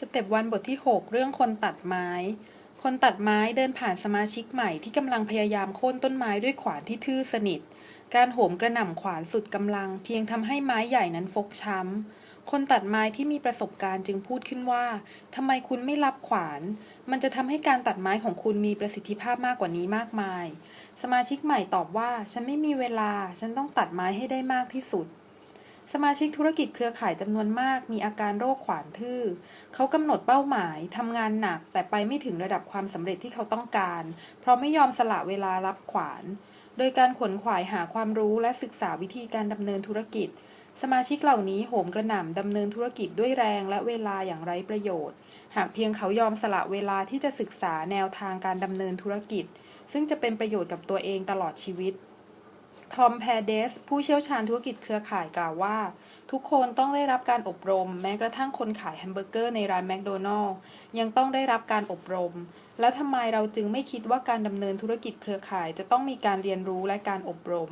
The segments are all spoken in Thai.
สเต็ปวันบทที่ 6 เรื่องคนตัดไม้ คนตัดไม้เดินผ่านสมาชิกใหม่ที่กำลังพยายามโค่นต้นไม้ด้วยขวานที่ทื่อสนิท การโหมกระหน่ำขวานสุดกำลัง เพียงทำให้ไม้ใหญ่นั้นฟกช้ำ คนตัดไม้ที่มีประสบการณ์จึงพูดขึ้นว่าทำไมคุณไม่รับขวาน มันจะทำให้การตัดไม้ของคุณมีประสิทธิภาพมากกว่านี้มากมาย สมาชิกใหม่ตอบว่า ฉันไม่มีเวลา ฉันต้องตัดไม้ให้ได้มากที่สุด สมาชิกธุรกิจเครือข่ายจำนวนมากมีอาการโรคขวานทื่อ เขากำหนดเป้าหมายทำงานหนักแต่ไปไม่ถึงระดับความสำเร็จที่เขาต้องการ เพราะไม่ยอมสละเวลารับขวาน โดยการขวนขวายหาความรู้และศึกษาวิธีการดำเนินธุรกิจ สมาชิกเหล่านี้โหมกระหน่ำดำเนินธุรกิจด้วยแรงและเวลาอย่างไร้ประโยชน์ หากเพียงเขายอมสละเวลาที่จะศึกษาแนวทางการดำเนินธุรกิจ ซึ่งจะเป็นประโยชน์กับตัวเองตลอดชีวิต ทอมแพเดส ผู้เชี่ยวชาญธุรกิจเครือข่ายกล่าวว่า ทุกคนต้องได้รับการอบรม แม้กระทั่งคนขายแฮมเบอร์เกอร์ในร้านแมคโดนัลล์ยังต้องได้รับการอบรม แล้วทำไมเราจึงไม่คิดว่าการดำเนินธุรกิจเครือข่ายจะต้องมีการเรียนรู้และการอบรม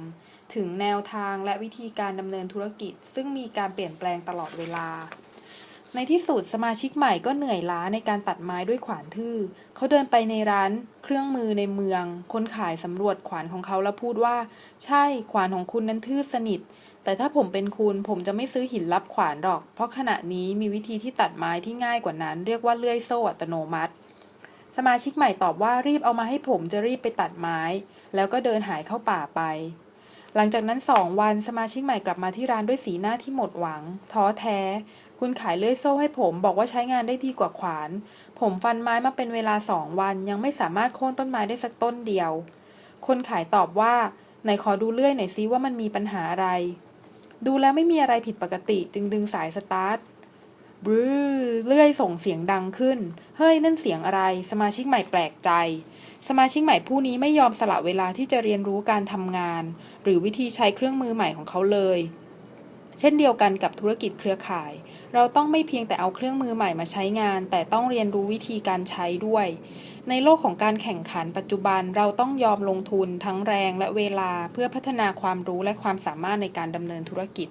ถึงแนวทางและวิธีการดำเนินธุรกิจ ซึ่งมีการเปลี่ยนแปลงตลอดเวลา ในที่สุดสมาชิกใหม่ก็เหนื่อยล้าในการตัดไม้ด้วยขวานทื่อ เขาเดินไปในร้านเครื่องมือในเมือง คนขายสำรวจขวานของเขาแล้วพูดว่า ใช่ขวานของคุณนั้นทื่อสนิท แต่ถ้าผมเป็นคุณผมจะไม่ซื้อหินรับขวานหรอก เพราะขณะนี้มีวิธีที่ตัดไม้ที่ง่ายกว่านั้น เรียกว่าเลื่อยโซ่อัตโนมัติ สมาชิกใหม่ตอบว่ารีบเอามาให้ผมจะรีบไปตัดไม้ แล้วก็เดินหายเข้าป่าไป หลังจากนั้นสองวันสมาชิกใหม่กลับมาที่ร้านด้วยสีหน้าที่หมดหวัง ท้อแท้ คุณขายเลื่อยโซ่ให้ผมบอกว่าใช้งานได้ดีกว่าขวาน ผมฟันไม้มาเป็นเวลาสองวัน ยังไม่สามารถโค่นต้นไม้ได้สักต้นเดียว คนขายตอบว่าไหนขอดูเลื่อยหน่อยซิว่ามันมีปัญหาอะไร ดูแล้วไม่มีอะไรผิดปกติจึงดึงสายสตาร์ทบื้อเลื่อยส่งเสียงดังขึ้น เฮ้ยนั่นเสียงอะไร สมาชิกใหม่แปลกใจ สมาชิกใหม่ผู้นี้ไม่ยอมสละเวลาที่จะเรียนรู้การทำงาน หรือวิธีใช้เครื่องมือใหม่ของเขาเลย เช่นเดียวกันกับธุรกิจเครือข่าย เราต้องไม่เพียงแต่เอาเครื่องมือใหม่มาใช้งาน แต่ต้องเรียนรู้วิธีการใช้ด้วย ในโลกของการแข่งขันปัจจุบันเราต้องยอมลงทุนทั้งแรงและเวลาเพื่อพัฒนาความรู้และความสามารถในการดำเนินธุรกิจ